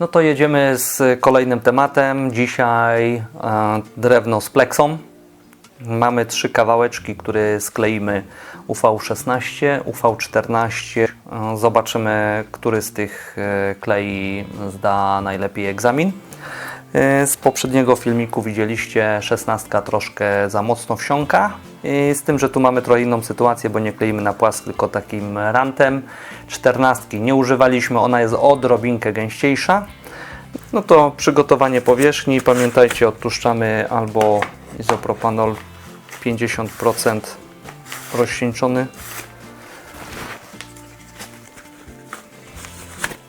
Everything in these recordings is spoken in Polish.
No to jedziemy z kolejnym tematem. Dzisiaj e, drewno z pleksą. Mamy trzy kawałeczki, które skleimy UV16, UV14. E, Zobaczymy, który z tych e, klei zda najlepiej egzamin. E, Z poprzedniego filmiku widzieliście 16 troszkę za mocno wsiąka. I Z tym, że tu mamy trochę inną sytuację, bo nie kleimy na płask, tylko takim rantem. 14 nie używaliśmy, ona jest odrobinkę gęściejsza. No to przygotowanie powierzchni. Pamiętajcie, odtłuszczamy albo izopropanol 50% rozcieńczony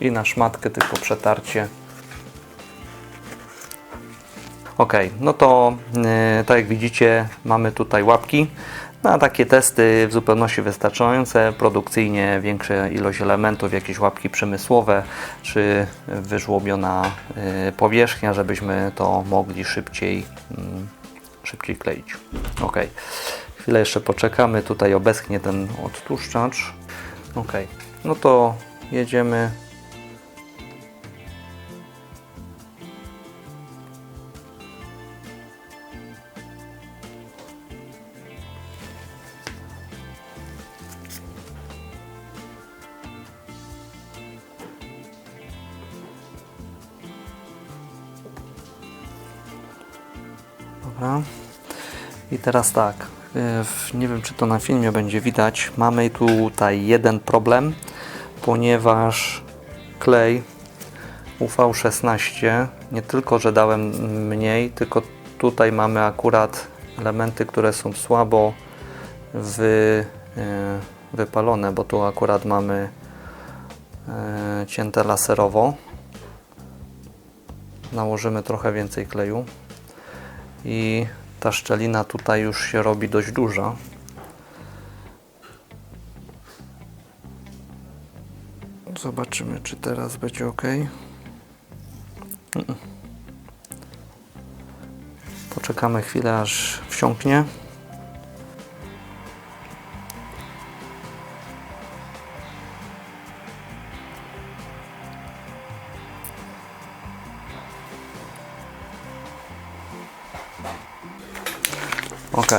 i na szmatkę tylko przetarcie. Ok, no to yy, tak jak widzicie, mamy tutaj łapki. Na takie testy w zupełności wystarczające. Produkcyjnie większa ilość elementów, jakieś łapki przemysłowe, czy wyżłobiona yy, powierzchnia, żebyśmy to mogli szybciej, mm, szybciej kleić. Ok, chwilę jeszcze poczekamy. Tutaj obeschnie ten odtłuszczacz. Ok, no to jedziemy. Dobra. I teraz tak, y, nie wiem czy to na filmie będzie widać, mamy tutaj jeden problem, ponieważ klej UV16 nie tylko, że dałem mniej, tylko tutaj mamy akurat elementy, które są słabo wy, y, wypalone, bo tu akurat mamy y, cięte laserowo. Nałożymy trochę więcej kleju i ta szczelina tutaj już się robi dość duża. Zobaczymy, czy teraz będzie ok. Poczekamy chwilę, aż wsiąknie. Ok,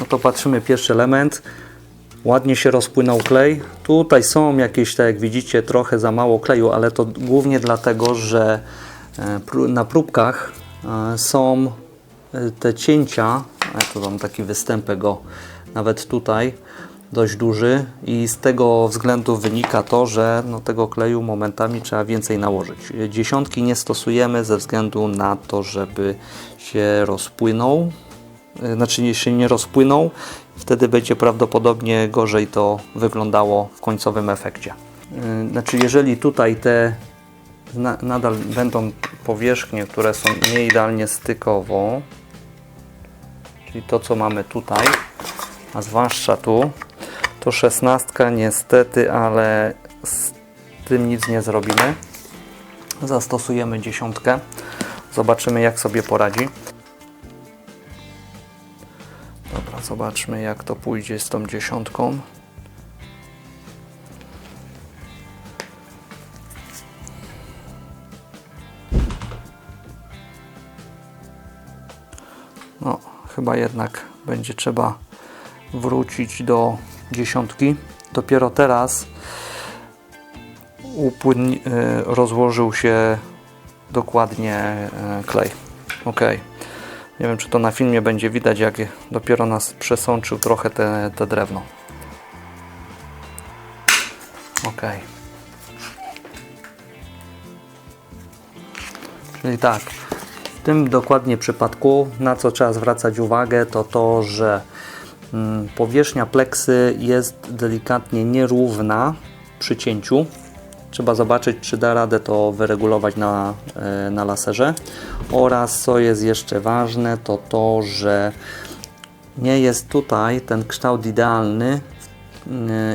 no to patrzymy pierwszy element. Ładnie się rozpłynął klej. Tutaj są jakieś, tak jak widzicie, trochę za mało kleju, ale to głównie dlatego, że e, na próbkach e, są e, te cięcia. Ja mam taki występek go nawet tutaj dość duży i z tego względu wynika to, że no, tego kleju momentami trzeba więcej nałożyć. Dziesiątki nie stosujemy ze względu na to, żeby się rozpłynął znaczy nie- się nie rozpłyną, wtedy będzie prawdopodobnie gorzej to wyglądało w końcowym efekcie. Y, Znaczy jeżeli tutaj te na, nadal będą powierzchnie, które są nieidealnie stykowo, czyli to co mamy tutaj, a zwłaszcza tu, to szesnastka niestety, ale z tym nic nie zrobimy. Zastosujemy dziesiątkę. Zobaczymy jak sobie poradzi. Zobaczmy jak to pójdzie z tą dziesiątką. No, chyba jednak będzie trzeba wrócić do dziesiątki. Dopiero teraz upłyn, e, rozłożył się dokładnie e, klej. Ok. Nie wiem, czy to na filmie będzie widać, jak dopiero nas przesączył trochę te, te drewno. Ok. Czyli tak, w tym dokładnie przypadku, na co trzeba zwracać uwagę, to to, że mm, powierzchnia pleksy jest delikatnie nierówna przy cięciu. Trzeba zobaczyć, czy da radę to wyregulować na, e, na laserze. Oraz co jest jeszcze ważne, to to, że nie jest tutaj ten kształt idealny y,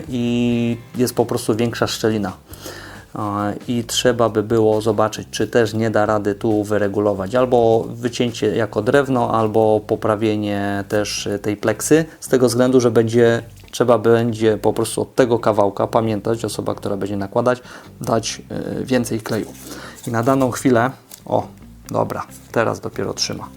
i jest po prostu większa szczelina. I trzeba by było zobaczyć, czy też nie da rady tu wyregulować. Albo wycięcie jako drewno, albo poprawienie też tej pleksy, z tego względu, że będzie trzeba będzie po prostu od tego kawałka pamiętać, osoba, która będzie nakładać, dać y, więcej kleju. I na daną chwilę, o, dobra, teraz dopiero trzyma.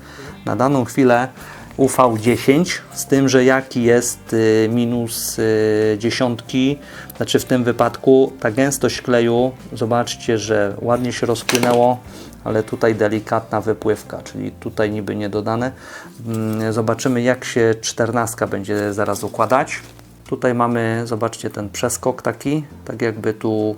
Na daną chwilę UV10, z tym, że jaki jest y, minus y, dziesiątki, znaczy w tym wypadku ta gęstość kleju, zobaczcie, że ładnie się rozpłynęło, ale tutaj delikatna wypływka, czyli tutaj niby nie dodane. Mm, Zobaczymy jak się czternastka będzie zaraz układać. Tutaj mamy, zobaczcie, ten przeskok taki, tak jakby tu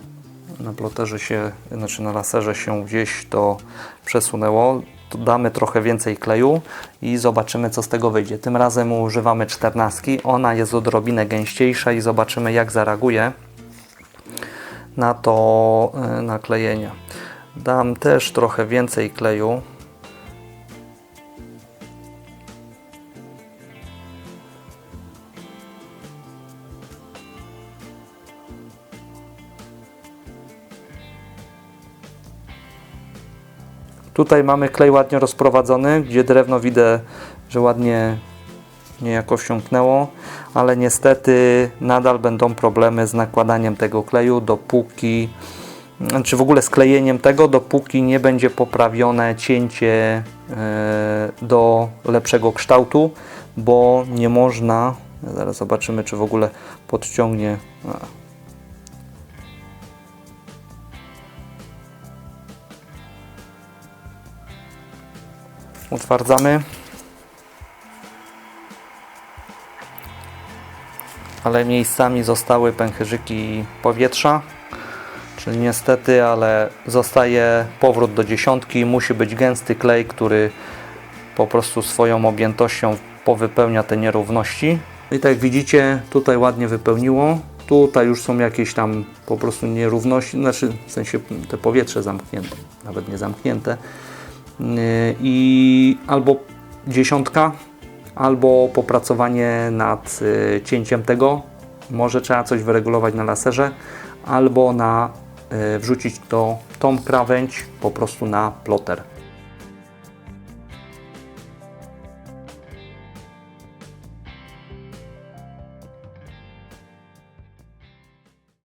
na ploterze się, znaczy na laserze się gdzieś to przesunęło. Damy trochę więcej kleju i zobaczymy co z tego wyjdzie. Tym razem używamy czternastki. Ona jest odrobinę gęściejsza i zobaczymy jak zareaguje na to e, naklejenie. Dam też trochę więcej kleju. Tutaj mamy klej ładnie rozprowadzony, gdzie drewno widzę, że ładnie niejako wsiąknęło, ale niestety nadal będą problemy z nakładaniem tego kleju, dopóki, czy w ogóle sklejeniem tego, dopóki nie będzie poprawione cięcie e, do lepszego kształtu, bo nie można, zaraz zobaczymy, czy w ogóle podciągnie. Utwardzamy. Ale miejscami zostały pęcherzyki powietrza. Czyli niestety, ale zostaje powrót do dziesiątki. Musi być gęsty klej, który po prostu swoją objętością powypełnia te nierówności. I tak jak widzicie, tutaj ładnie wypełniło. Tutaj już są jakieś tam po prostu nierówności, znaczy w sensie te powietrze zamknięte, nawet nie zamknięte. Yy, i albo dziesiątka, albo popracowanie nad y, cięciem tego. Może trzeba coś wyregulować na laserze, albo na y, wrzucić to tą krawędź po prostu na ploter.